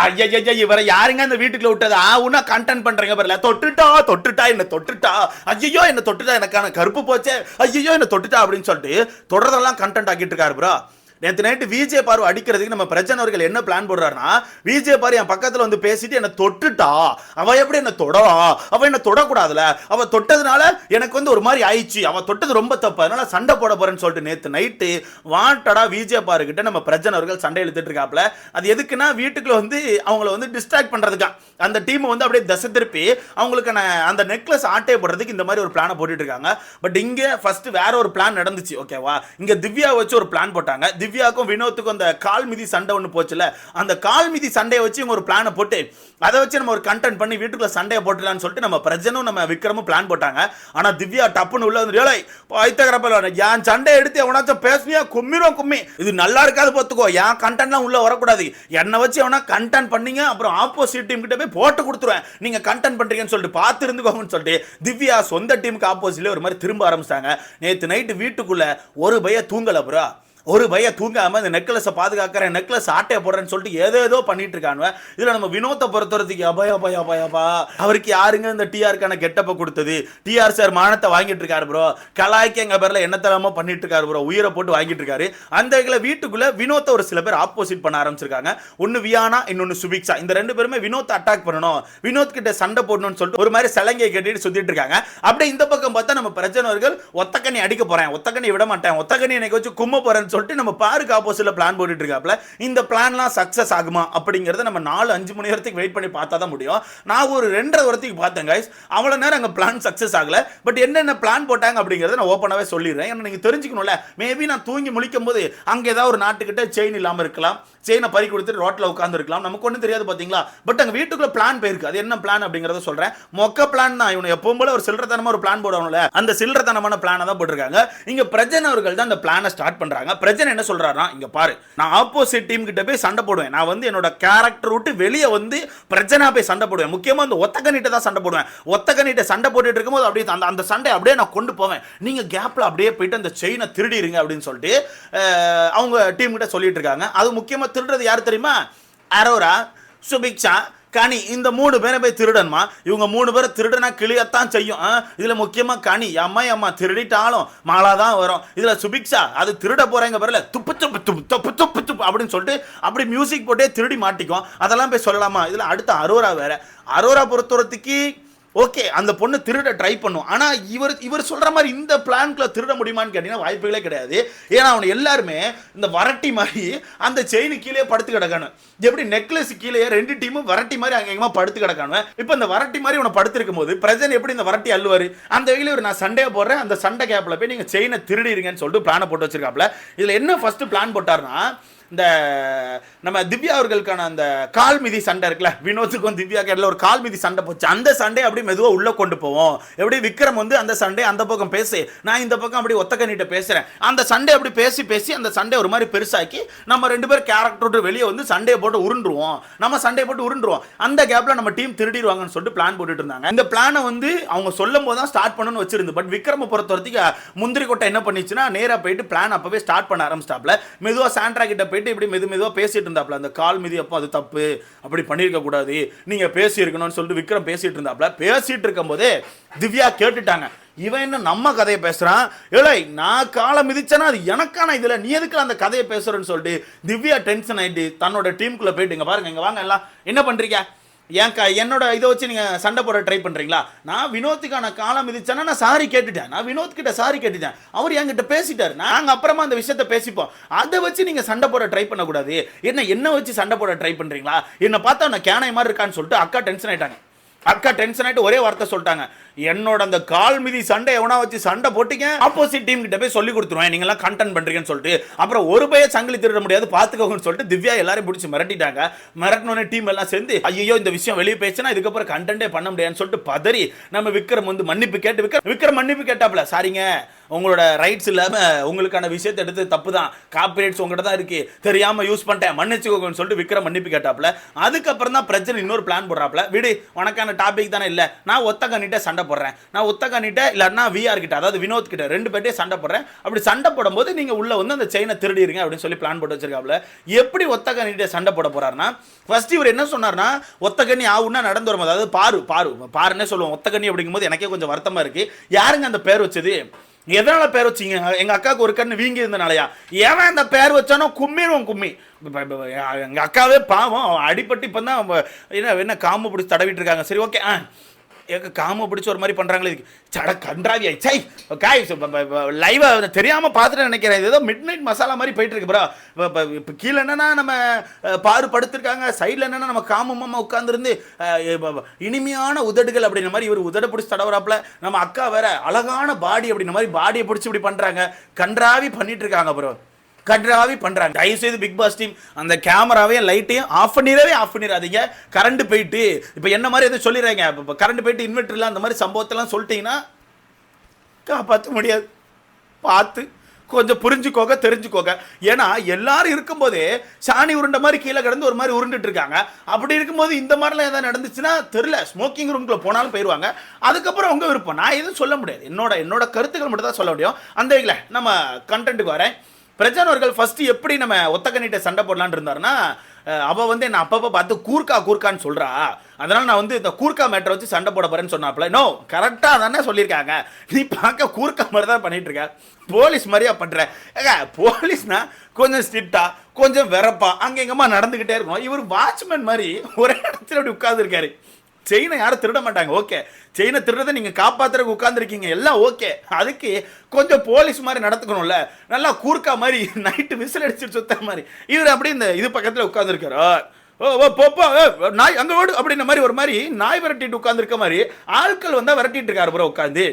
ஐயா இவரை யாருங்க அந்த வீட்டுக்குள்ள விட்டது? ஆ உன்னா கண்டென்ட் பண்றீங்க பாருல. தொட்டுட்டா தொட்டுட்டா என்ன தொட்டுட்டா. ஐயோ என்ன தொட்டுட்டா எனக்கான கருப்பு போச்சே. ஐயோ என்ன தொட்டுட்டா அப்படின்னு சொல்லிட்டு தொடர்றதெல்லாம் கண்டென்ட் ஆக்கிட்டு இருக்காரு ப்ரோ நேற்று நைட்டு விஜே பாரு அடிக்கிறதுக்கு நம்ம பிரச்சனை அவர்கள் என்ன பிளான் போடுறாருன்னா விஜே பாரு என் பக்கத்தில் வந்து பேசிட்டு என்னை தொட்டுட்டா. அவ எப்படி என்னை தொடவா? அவ என்னை தொடக்கூடாதுல? அவ தொட்டதுனால எனக்கு வந்து ஒரு மாதிரி ஆயிடுச்சு. அவ தொட்டது ரொம்ப தப்பு. அதனால சண்டை போட போறேன்னு சொல்லிட்டு நேற்று நைட்டு வாண்டடா விஜே பாரு கிட்ட நம்ம பிரச்சனை அவர்கள் சண்டை இழுத்துட்டு இருக்காப்ல அது எதுக்குன்னா வீட்டுக்குள்ள வந்து அவங்கள வந்து டிஸ்ட்ராக்ட் பண்றதுக்கா அந்த டீம் வந்து அப்படியே தசை திருப்பி அவங்களுக்கான அந்த நெக்லஸ் ஆட்டையை போடுறதுக்கு இந்த மாதிரி ஒரு பிளானை போட்டுட்டு இருக்காங்க. பட் இங்கே ஃபர்ஸ்ட் வேற ஒரு பிளான் நடந்துச்சு. ஓகேவா இங்க திவ்யா வச்சு ஒரு பிளான் போட்டாங்க. திவ்யாக்கும் வினோத்துக்கும் அந்த கால் மிதி சண்டை ஒன்று போச்சுல அந்த கால் மிதி சண்டையை வச்சு இவங்க ஒரு பிளானை போட்டு அதை வச்சு நம்ம ஒரு கண்டென்ட் பண்ணி வீட்டுக்குள்ள சண்டையை போட்டுலான்னு சொல்லிட்டு நம்ம பிரஜனும் நம்ம விக்ரமும் பிளான் போட்டாங்க. ஆனா திவ்யா டப்புன்னு உள்ள வந்து ஏழை என் சண்டை எடுத்து எவனாச்சும் பேசுனியா கும்மிரும் கும்மி. இது நல்லா இருக்காது பார்த்துக்கோ. என் கண்டென்ட்லாம் உள்ள வரக்கூடாது. என்னை வச்சு எவனா கண்டென்ட் பண்ணீங்க அப்புறம் ஆப்போசிட் டீம் கிட்ட போய் போட்டு கொடுத்துருவேன். நீங்க கண்டென்ட் பண்றீங்கன்னு சொல்லிட்டு பார்த்து இருந்துக்கோங்கன்னு சொல்லிட்டு திவ்யா சொந்த டீமுக்கு ஆப்போசிட்ல ஒரு மாதிரி திரும்ப ஆரம்பிச்சிட்டாங்க. நேற்று நைட்டு வீட்டுக்குள்ள ஒரு பைய தூங்கல ப்ரோ. ஒரு பைய தூங்காமல் இந்த நெக்லஸை பாதுகாக்கிறேன் நெக்லஸ் ஆட்டையை போடுறேன்னு சொல்லிட்டு ஏதோ ஏதோ பண்ணிட்டு இருக்கானுவ. இதில் நம்ம வினோத்தை பொறுத்தவரத்துக்கு அபய அபய அபய அவருக்கு யாருங்க இந்த டிஆருக்கான கெட்டப்பை கொடுத்தது? டிஆர் சார் மானத்தை வாங்கிட்டு இருக்காரு ப்ரோ கலாய்க்கு எங்கள் பேரில் என்னத்தலாமோ பண்ணிட்டு இருக்காரு ப்ரோ உயிரை போட்டு வாங்கிட்டு இருக்காரு. அந்த இதுல வீட்டுக்குள்ளே வினோத்தை ஒரு சில பேர் ஆப்போசிட் பண்ண ஆரம்பிச்சிருக்காங்க. ஒன்று வியானா இன்னொன்று சுபிக்ஷா இந்த ரெண்டு பேருமே வினோத் அட்டாக் பண்ணணும். வினோத் கிட்ட சண்டை போடணும்னு சொல்லிட்டு ஒரு மாதிரி சலங்கையை கட்டிட்டு சுத்திட்டு இருக்காங்க. அப்படியே இந்த பக்கம் பார்த்தா நம்ம பிரச்சனவர்கள் ஒத்தக்கண்ணி அடிக்க போறேன். ஒத்தக்கண்ணி விட மாட்டேன் ஒத்தக்கண்ணி எனக்கு வச்சு கும்ப போகிறேன் சொல்லிட்டு நம்ம பாருக்கு ஆப்போசிட்ல பிளான் போட்டுட்டு இருக்காப்ல இந்த பிளான்லாம் சக்சஸ் ஆகுமா அப்படிங்கிறத நம்ம நாலு அஞ்சு மணி நேரத்துக்கு வெயிட் பண்ணி பார்த்தா தான் முடியும். நான் ஒரு ரெண்டரை வரத்துக்கு பார்த்தேன் கைஸ் அவ்வளோ நேரம் அங்கே பிளான் சக்சஸ் ஆகல. பட் என்னென்ன பிளான் போட்டாங்க அப்படிங்கிறத நான் ஓப்பனாகவே சொல்லிடுறேன். ஏன்னா நீங்கள் தெரிஞ்சுக்கணும்ல. மேபி நான் தூங்கி முழிக்கும் போது அங்கே ஏதாவது ஒரு நாட்டுக்கிட்ட செயின் இல்லாமல் இருக்கலாம். செயினை பறி கொடுத்துட்டு ரோட்டில் உட்காந்துருக்கலாம் நமக்கு ஒன்றும் தெரியாது பார்த்தீங்களா பட் அங்கே வீட்டுக்குள்ள பிளான் போயிருக்கு. அது என்ன பிளான் அப்படிங்கிறத சொல்கிறேன் மொக்க பிளான் தான். இவனை எப்பவும் போல ஒரு சில்லறத்தனமா ஒரு பிளான் போடுவாங்கல்ல அந்த சில்லறத்தனமான பிளானை தான் போட்டிருக்காங்க. இங்கே பிரஜன் அவர்கள் தான் அந்த பிளானை ஸ்டார்ட் பண்ணுறாங்க பிரஜன் என்ன சொல்றாருன்னா இங்கே பாரு நான் ஆப்போசிட் டீம் கிட்ட போய் சண்டை போடுவேன். நான் வந்து என்னோட கேரக்டர் விட்டு வெளியே வந்து பிரச்சனை போய் சண்டை போடுவேன். முக்கியமாக அந்த ஒத்தக்கனிட்ட தான் சண்டை போடுவேன். ஒத்தக்கனிட்ட சண்டை போட்டுட்டு இருக்கும்போது அப்படியே அந்த அந்த சண்டை அப்படியே நான் கொண்டு போவேன். நீங்கள் கேப்பில் அப்படியே போயிட்டு அந்த செயினை திருடிடுங்க அப்படின்னு சொல்லிட்டு அவங்க டீம் கிட்ட சொல்லிட்டு இருக்காங்க. அது முக்கியமாக திருடுறது யாரு தெரியுமா? அரோரா சுபிக்ஷா கனி. இந்த மூணு பேரை போய் திருடணுமா? இவங்க மூணு பேரை திருடனா கிளியத்தான் செய்யும். ஆ? முக்கியமாக முக்கியமா கனி. அம்மா அம்மா திருடிட்டாலும் மாலா தான் வரும். இதில் சுபிக்ஷா அது திருட போகிறேங்க பரல துப்பு துப்பு துப்பு துப்பு துப்பு துப்பு அப்படின்னு சொல்லிட்டு அப்படி மியூசிக் போட்டே திருடி மாட்டிக்கும். அதெல்லாம் போய் சொல்லலாமா? இதில் அடுத்த அரோரா வேற. அரோரா பொறுத்தவரத்துக்கு ஓகே அந்த பொண்ணு திருட ட்ரை பண்ணும். ஆனால் இவர் இவர் சொல்கிற மாதிரி இந்த பிளான்குள்ள திருட முடியுமான்னு கேட்டிங்கன்னா வாய்ப்புகளே கிடையாது. ஏன்னா அவனை எல்லாருமே இந்த வரட்டி மாதிரி அந்த செயின் கீழே படுத்து கிடக்கானு எப்படி நெக்லஸ் கீழே ரெண்டு டீமும் வரட்டி மாதிரி அங்கேயுமா படுத்து கிடக்கானு இப்போ இந்த வரட்டி மாதிரி இவனை படுத்திருக்கும் போது பிரஜன் எப்படி இந்த வரட்டி அள்ளுவார்? அந்த வகையில் ஒரு நான் சண்டையை போடுறேன். அந்த சண்டை கேப்பில் போய் நீங்கள் செயினை திருடிடுங்கன்னு சொல்லிட்டு பிளானை போட்டு வச்சிருக்காப்ல. இதில் என்ன ஃபஸ்ட்டு பிளான் போட்டாருன்னா இந்த நம்ம திவ்யா அவர்களுக்கான அந்த கால் மிதி சண்டை இருக்குல்ல வினோத்துக்கும் திவ்யா கேட்ல ஒரு கால் மிதி சண்டை போச்சு. அந்த சண்டை அப்படியே மெதுவாக உள்ளே கொண்டு போவோம். எப்படி விக்ரம் வந்து அந்த சண்டை அந்த பக்கம் பேசி நான் இந்த பக்கம் அப்படி ஒத்தக்கண்ணிட்ட பேசுகிறேன் அந்த சண்டை அப்படி பேசி பேசி அந்த சண்டை ஒரு மாதிரி பெருசாக்கி நம்ம ரெண்டு பேர் கேரக்டர் வெளியே வந்து சண்டையை போட்டு உருண்டுருவோம். நம்ம சண்டையை போட்டு உருண்டுருவோம். அந்த கேப்பில் நம்ம டீம் திருடிடுவாங்கன்னு சொல்லிட்டு பிளான் போட்டுட்டு இருந்தாங்க. இந்த பிளானை வந்து அவங்க சொல்லும் போது தான் ஸ்டார்ட் பண்ணணும்னு வச்சிருந்து பட் விக்ரம பொறுத்த வரைக்கும் முந்திரி கொட்டை என்ன பண்ணிச்சுன்னா நேராக போயிட்டு பிளான் அப்பவே ஸ்டார்ட் பண்ண ஆரம்பிச்சிட்டாப்ல. மெதுவாக சாண்ட்ரா கிட்ட போயிட்டு இப்படி மெது மெதுவாக பேசிட்டு இருந்தாப்ல. அந்த கால் மீதி அப்போ அது தப்பு? அப்படி பண்ணியிருக்க கூடாது. நீங்க பேசி இருக்கணும்னு சொல்லிட்டு விக்ரம் பேசிட்டு இருந்தாப்ல. பேசிட்டு இருக்கும்போதே திவ்யா கேட்டுட்டாங்க. இவன் என்ன நம்ம கதையை பேசுறான்? இல்லை நான் காலை மிதிச்சேன்னா அது எனக்கான இதுல? நீ எதுக்கு அந்த கதையை பேசுறேன்னு சொல்லிட்டு திவ்யா டென்ஷன் ஆயிட்டு தன்னோட டீமுக்குள்ள போயிட்டு இங்க பாருங்க இங்க வாங்க எல்லாம். என்ன பண்றீங்க? ஏன் க என்னோட இதை வச்சு நீங்கள் சண்டை போட ட்ரை பண்ணுறீங்களா நான் வினோத்துக்கான காலம் மிதிச்சேன்னா நான் சாரி கேட்டுட்டேன். நான் வினோத் கிட்ட சாரி கேட்டுட்டேன். அவர் என்கிட்ட பேசிட்டார். நாங்கள் அப்புறமா அந்த விஷயத்த பேசிப்போம். அதை வச்சு நீங்கள் சண்டை போட ட்ரை பண்ணக்கூடாது. என்ன என்ன வச்சு சண்டை போட ட்ரை பண்ணுறீங்களா என்னை பார்த்தா நான் கேனை மாதிரி இருக்கான்னு சொல்லிட்டு அக்கா டென்ஷன் ஆயிட்டாங்க. அக்கா டென்ஷன் ஆயிட்டு ஒரே வார்த்தை சொல்லிட்டாங்க. என்னோட அந்த கால் மிதி சண்டை எவனா வச்சு சண்டை போட்டீங்க? ஆப்போசிட் டீம் கிட்ட போய் சொல்லி கொடுத்துருவேன். நீங்க எல்லாம் கண்டென்ட் பண்றீங்கன்னு சொல்லிட்டு. அப்புறம் ஒரு பைய சங்கிலி திருட முடியாது பாத்துக்கோங்கன்னு சொல்லிட்டு திவ்யா எல்லாரும் பிடிச்சி மிரட்டிட்டாங்க. மிரட்டினோடனே டீம் எல்லாம் சேர்ந்து ஐயோ இந்த விஷயம் வெளியே பேசினா இதுக்கப்புறம் கண்டென்ட்டே பண்ண முடியாதுன்னு சொல்லிட்டு பதறி நம்ம விக்ரம் வந்து மன்னிப்பு கேட்டு விக்ரம் விக்ரம் மன்னிப்பு கேட்டாப்ல சாரிங்க உங்களோட ரைட்ஸ் இல்லாம உங்களுக்கான விஷயத்தை எடுத்து தப்பு தான் காப்பிரைட்ஸ் உங்ககிட்ட தான் இருக்கு. தெரியாம யூஸ் பண்ணிட்டேன். மன்னிச்சுக்கோங்கன்னு சொல்லிட்டு விக்ரம் மன்னிப்பு கேட்டாப்ல அதுக்கப்புறம் தான் பிரச்சனை இன்னொரு பிளான் போடுறாப்ல விடு உனக்கான டாபிக் தானே இல்ல. நான் ஒத்த கண்ணிட்ட சண்டை சண்டை போடுறேன். நான் உத்தகனிட்ட இல்லைன்னா விஆர் கிட்ட அதாவது வினோத் கிட்ட ரெண்டு பேர்ட்டே சண்டை போடுறேன். அப்படி சண்டை போடும்போது நீங்கள் உள்ள வந்து அந்த செயினை திருடிடுங்க அப்படின்னு சொல்லி பிளான் போட்டு வச்சிருக்காப்ல. எப்படி ஒத்தகனிட்ட சண்டை போட போறாருன்னா ஃபர்ஸ்ட் இவர் என்ன சொன்னார்னா ஒத்தகனி ஆகுன்னா நடந்து வரும். அதாவது பாரு பாரு பாருன்னே சொல்லுவோம். ஒத்தகனி அப்படிங்கும்போது எனக்கே கொஞ்சம் வருத்தமாக இருக்கு. யாருங்க அந்த பேர் வச்சது? எதனால பேர் வச்சிங்க? எங்கள் அக்காவுக்கு ஒரு கண்ணு வீங்கி இருந்தனாலயா? ஏன் அந்த பேர் வச்சானோ கும்மிடுவோம் கும்மி. எங்கள் அக்காவே பாவம் அவன் இப்போ தான் என்ன என்ன காம பிடிச்சி தடவிட்டு இருக்காங்க. சரி ஓகே ஆ. காம பிடிச்சி ஒரு மாதிரி பண்றாங்களே இதுக்கு. சட கன்றாவி சை காய் லைவா தெரியாம பார்த்துட்டு நினைக்கிறேன். இது ஏதோ மிட் நைட் மசாலா மாதிரி போயிட்டு இருக்கு ப்ரோ இப்போ கீழே என்னன்னா நம்ம பாரு படுத்திருக்காங்க. சைடில் என்னன்னா நம்ம காமமாக உட்காந்துருந்து இனிமையான உதடுகள் அப்படின்ற மாதிரி இவர் உதட பிடிச்சி தடவுறாப்புல. நம்ம அக்கா வேற அழகான பாடி அப்படின்ற மாதிரி பாடியை பிடிச்சி இப்படி பண்றாங்க. கன்றாவி பண்ணிட்டு இருக்காங்க ப்ரோ கன்றாவி பண்ணுறாங்க தயவு செய்து பிக் பாஸ் டீம் அந்த கேமராவையும் லைட்டையும் ஆஃப் பண்ணிடவே ஆஃப் பண்ணிடாதீங்க. கரண்ட் போயிட்டு இப்போ என்ன மாதிரி எதுவும் சொல்லிடுறாங்க? இப்போ கரண்ட் போயிட்டு இன்வெர்டர்லாம் அந்த மாதிரி சம்பவத்தெல்லாம் சொல்லிட்டீங்கன்னா காப்பாற்ற முடியாது. பார்த்து கொஞ்சம் புரிஞ்சுக்கோங்க தெரிஞ்சுக்கோங்க. ஏன்னா எல்லாரும் இருக்கும்போதே சாணி உருண்டை மாதிரி கீழே கிடந்து ஒரு மாதிரி உருண்டுட்டு இருக்காங்க. அப்படி இருக்கும்போது இந்த மாதிரிலாம் எதாவது நடந்துச்சுன்னா தெரில ஸ்மோக்கிங் ரூம்குள்ளே போனாலும் போயிடுவாங்க அதுக்கப்புறம் உங்கள் விருப்பம். நான் எதுவும் சொல்ல முடியாது. என்னோட என்னோட கருத்துக்கள் மட்டும் தான் சொல்ல முடியும். அந்த வகையில் நம்ம கண்டென்ட்டுக்கு வரேன். பிரஜானவர்கள் ஃபர்ஸ்ட் எப்படி நம்ம ஒத்தக்கண்ணிட்ட சண்டை போடலான்னு இருந்தாருன்னா அவள் வந்து என்ன அப்பப்போ பார்த்து கூர்க்கா கூர்க்கான்னு சொல்றா. அதனால நான் வந்து இந்த கூர்க்கா மேட்டரை வச்சு சண்டை போட போறேன்னு சொன்னாப்ல நோ கரெக்டாக தானே சொல்லியிருக்காங்க. நீ பார்க்க கூர்க்கா மாதிரி தான் பண்ணிட்டு இருக்க. போலீஸ் மாதிரியா பண்ற. ஏங்க போலீஸ்னா கொஞ்சம் ஸ்ட்ரிக்டா கொஞ்சம் வெறப்பா அங்கே எங்கம்மா நடந்துகிட்டே இருக்கும் இவர் வாட்ச்மேன் மாதிரி ஒரே இடத்துல அப்படி உட்காந்துருக்காரு செயினை யாரும் திருட மாட்டாங்க. ஓகே. செயினை திருடதை நீங்கள் காப்பாத்துறதுக்கு உட்காந்துருக்கீங்க எல்லாம் ஓகே. அதுக்கு கொஞ்சம் போலீஸ் மாதிரி நடத்துக்கணும்ல நல்லா கூர்க்கா மாதிரி நைட்டு விசில் அடிச்சுட்டு சுத்த மாதிரி. இவர் அப்படியே இந்த இது பக்கத்தில் உட்காந்துருக்காரு ஓ ஓ போப்போ நாய் அங்கே ஓடு அப்படின்ற மாதிரி ஒரு மாதிரி நாய் விரட்டிட்டு உட்காந்துருக்க மாதிரி ஆட்கள் வந்தால் விரட்டிட்டு இருக்காரு ப்ரோ உட்காந்து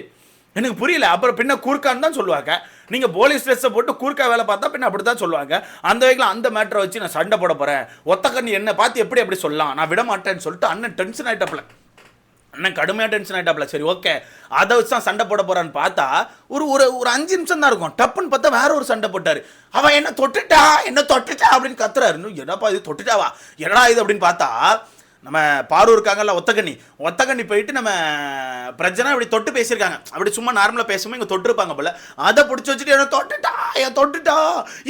எனக்கு புரியல. அப்புறம் பின்ன கூர்க்கான்னு தான் சொல்லுவாங்க. நீங்க போலீஸ் ட்ரெஸ்ஸை போட்டு கூர்க்கா வேலை பார்த்தா பின்ன அப்படி தான் சொல்லுவாங்க. அந்த வகையில் அந்த மேட்டரை வச்சு நான் சண்டை போட போறேன். ஒத்த கண்ணி என்ன பார்த்து எப்படி அப்படி சொல்லலாம்? நான் விட மாட்டேன்னு சொல்லிட்டு அண்ணன் டென்ஷன் ஆயிட்டப்பல. அண்ணன் கடுமையாக டென்ஷன் ஆயிட்டாப்ல சரி ஓகே அதை வச்சு தான் சண்டை போட போறான்னு பார்த்தா ஒரு ஒரு ஒரு அஞ்சு நிமிஷம் தான் இருக்கும். டப்புன்னு பார்த்தா வேற ஒரு சண்டை போட்டாரு. அவன் என்ன தொட்டுட்டா? என்ன தொட்டுட்டா? அப்படின்னு கத்துறாரு. இன்னும் என்னப்பா இது தொட்டுட்டாவா? என்னடா இது அப்படின்னு பார்த்தா நம்ம பாரு இருக்காங்கல்ல ஒத்தக்கண்ணி ஒத்தக்கண்ணி போயிட்டு நம்ம பிரச்சனை இப்படி தொட்டு பேசியிருக்காங்க. அப்படி சும்மா நார்மலாக பேசும்போது இங்கே தொட்டிருப்பாங்க போல. அதை பிடிச்சி வச்சுட்டு என்ன தொட்டுட்டா என் தொட்டுட்டா.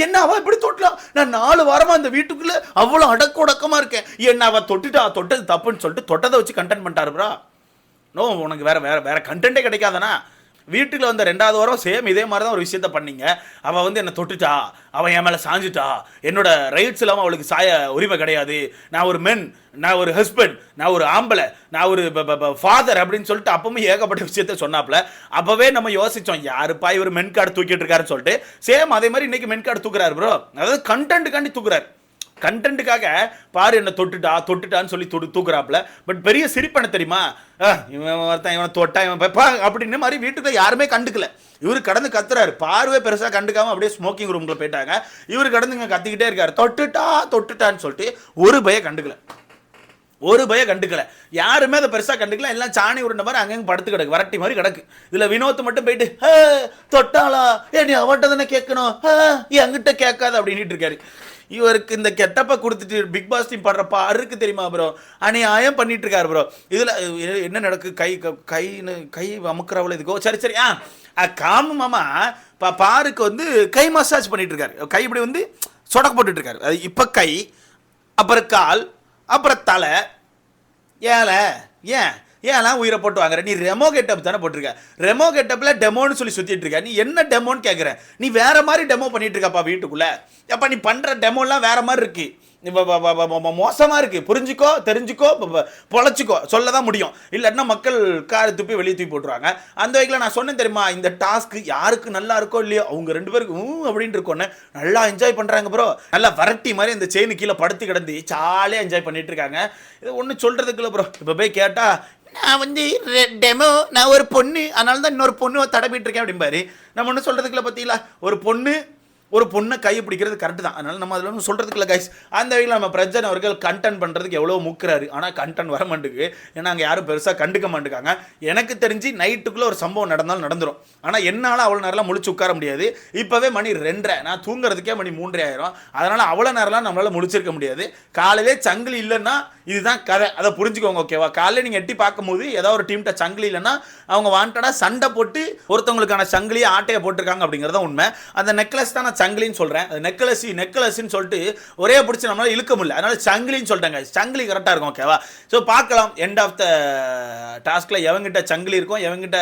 என்ன அவள் இப்படி தொட்டலாம் நான் நாலு வாரமாக அந்த வீட்டுக்குள்ளே அவ்வளோ அடக்க உடக்கமாக இருக்கேன். என்ன அவள் தொட்டுட்டா? தொட்டது தப்புன்னு சொல்லிட்டு தொட்டதை வச்சு கண்டென்ட் பண்ணிட்டாரு ப்ரா நோ உனக்கு வேற வேற வேற கண்டென்ட்டே கிடைக்காதனா வீட்டுக்குள்ள வந்த ரெண்டாவது வாரம் சேம் இதே மாதிரி தான் ஒரு விஷயத்த பண்ணீங்க. அவள் வந்து என்னை தொட்டுட்டா அவன் என் மேலே சாஞ்சிட்டா. என்னோட ரைட்ஸ் இல்லாமல் அவளுக்கு சாய உரிமை கிடையாது. நான் ஒரு மென் நான் ஒரு ஹஸ்பண்ட் நான் ஒரு ஆம்பளை நான் ஒரு ஃபாதர் அப்படின்னு சொல்லிட்டு அப்பவும் ஏகப்பட்ட விஷயத்த சொன்னாப்ல அப்போவே நம்ம யோசிச்சோம் யாருப்பா இவர் மென் கார்டு தூக்கிட்டு இருக்காருன்னு சொல்லிட்டு? சேம் அதே மாதிரி இன்னைக்கு மென் கார்டு தூக்குறாரு ப்ரோ அதாவது கண்டென்ட்டுக்காண்டி தூக்குறாரு. கண்டென்ட்டுக்காக பாரு என்ன தொட்டுட்டா தொட்டுட்டான்னு சொல்லி தொட்டு தூக்குறாப்புல. பட் பெரிய சிரிப்பனை தெரியுமா? இவன் ஒருத்தன் இவன் தொட்டா இவன் பா அப்படின்னு மாதிரி வீட்டுக்கு யாருமே கண்டுக்கல. இவர் கடந்து கத்துறாரு. பார்வை பெருசாக கண்டுக்காம அப்படியே ஸ்மோக்கிங் ரூம்ல போயிட்டாங்க. இவர் கடந்து இங்கே கத்திக்கிட்டே இருக்காரு. தொட்டுட்டா தொட்டுட்டான்னு சொல்லிட்டு ஒரு பய கண்டுக்கல. ஒரு பய கண்டுக்கல. யாருமே அதை பெருசா கண்டுக்கல. எல்லாம் சாணி உருண்ட மாதிரி அங்கங்க படுத்து கிடக்கு. வரட்டி மாதிரி கிடக்கு. இதுல வினோத் மட்டும் போயிட்டு தொட்டாளா? ஏ நீ அவட்ட தானே கேட்கணும்? என்கிட்ட கேட்காது அப்படின்ட்டு இருக்காரு. இவருக்கு இந்த கெட்டப்ப கொடுத்துட்டு பிக் பாஸ் டீம் படுற பாருக்கு தெரியுமா ப்ரோ அநியாயம் பண்ணிட்டு இருக்காரு ப்ரோ இதில் என்ன நடக்கு? கை க- கைன்னு கை அமுக்குறவள இதுக்கோ? சரி சரி ஆ அ, காமு மாமா பா பாருக்கு வந்து கை மசாஜ் பண்ணிட்டு இருக்காரு கை இப்படி வந்து சொடக்கு போட்டுட்டு இருக்காரு அது இப்போ கை அப்புறம் கால் அப்புறம் தலை ஏல ஏன்? ஏன்லாம் உயிரை போட்டு வாங்குற? நீ ரெமோ கெட்டப் தானே போட்டிருக்க. ரெமோ கெட்டப்பில் டெமோன்னு சொல்லி சுற்றிட்டு இருக்க. நீ என்ன டெமோன்னு கேட்குற நீ வேற மாதிரி டெமோ பண்ணிட்டு இருக்கப்பா வீட்டுக்குள்ளே. அப்போ நீ பண்ணுற டெமோலாம் வேற மாதிரி இருக்கு. மோசமாக இருக்குது புரிஞ்சுக்கோ தெரிஞ்சுக்கோ பொழைச்சிக்கோ. சொல்ல தான் முடியும். இல்லைன்னா மக்கள் காரை துப்பி வெளியே தூக்கி போட்டுருவாங்க. அந்த வகையில் நான் சொன்னேன் தெரியுமா? இந்த டாஸ்க் யாருக்கு நல்லா இருக்கோ இல்லையோ அவங்க ரெண்டு பேருக்கு ஊ அப்படின்ட்டு இருக்கோன்னு நல்லா என்ஜாய் பண்ணுறாங்க ப்ரோ நல்லா வரட்டி மாதிரி இந்த செயின் கீழே படுத்து கிடந்து ஜாலியாக என்ஜாய் பண்ணிட்டு இருக்காங்க. இது ஒன்றும் சொல்றதுக்கு இல்லை ப்ரோ இப்போ போய் கேட்டால் நான் வந்து டெமோ நான் ஒரு பொண்ணு அதனால தான் இன்னொரு பொண்ணு தடவிட்டு இருக்கேன் அப்படிம்பாரு. நம்ம ஒன்றும் சொல்கிறதுக்குள்ள பார்த்தீங்களா ஒரு பொண்ணு ஒரு பொண்ணை கை பிடிக்கிறது கரெக்டு தான். அதனால் நம்ம அதில் ஒன்றும் சொல்கிறதுக்கு இல்லை கைஸ் அந்த வகையில் நம்ம பிரஜன் அவர்கள் கண்டென்ட் பண்ணுறதுக்கு எவ்வளோ முக்கிறாரு. ஆனால் கண்டென்ட் வர மாட்டேங்குது. ஏன்னா அங்கே யாரும் பெருசாக கண்டுக்க மாட்டேங்காங்க. எனக்கு தெரிஞ்சு நைட்டுக்குள்ளே ஒரு சம்பவம் நடந்தாலும் நடந்துடும் ஆனால் என்னால் அவ்வளோ நேரம்லாம் முழிச்சு உட்கார முடியாது. இப்போவே மணி ரெண்டரை. நான் தூங்குறதுக்கே மணி மூன்றரை ஆயிரும். அதனால் அவ்வளோ நேரம்லாம் நம்மளால் முடிச்சிருக்க முடியாது. காலையிலே சங்கிலி இல்லைன்னா இதுதான் கதை. அதை புரிஞ்சுக்கோங்க ஓகேவா காலையில் நீங்கள் எட்டி பார்க்கும்போது ஏதோ ஒரு டீம்கிட்ட சங்கிலி இல்லைன்னா அவங்க வாண்டடாக சண்டை போட்டு ஒருத்தவங்களுக்கான சங்கிலியை ஆட்டையை போட்டிருக்காங்க அப்படிங்கிறத உண்மை. அந்த நெக்லஸ் தான் நான் சங்கிலின்னு சொல்கிறேன் அது நெக்லஸ் நெக்லஸ்ன்னு சொல்லிட்டு ஒரே பிடிச்சி நம்மளால் இழுக்க முடியல. அதனால சங்கிலின்னு சொல்லிட்டாங்க சங்கிலி கரெக்டாக இருக்கும் ஓகேவா ஸோ பார்க்கலாம். எண்ட் ஆஃப் த டாஸ்கில் எவங்கிட்ட சங்கிலி இருக்கும் எவங்கிட்ட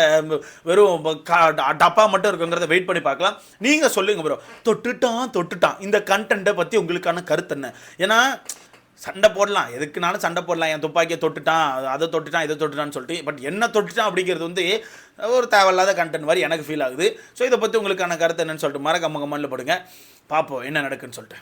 வெறும் டப்பா மட்டும் இருக்குங்கிறத வெயிட் பண்ணி பார்க்கலாம். நீங்கள் சொல்லுங்க ப்ரோ தொட்டுட்டான் தொட்டுட்டான். இந்த கண்டென்ட்டை பற்றி உங்களுக்கான கருத்து என்ன? ஏன்னா சண்டை போடலாம். எதுக்குனாலும் சண்டை போடலாம். என் துப்பாக்கியை தொட்டுட்டான் அதை தொட்டுட்டான் இதை தொட்டுட்டான்னு சொல்லிட்டு பட் என்ன தொட்டுட்டான் அப்படிங்கிறது வந்து ஒரு தேவையில்லாத கண்டென்ட் மாதிரி எனக்கு ஃபீல் ஆகுது. ஸோ இதை பற்றி உங்களுக்கான கருத்து என்னன்னு சொல்லிட்டு மறக்காம கமெண்ட்ல போடுங்க. பார்ப்போம் என்ன நடக்குன்னு சொல்லிட்டு.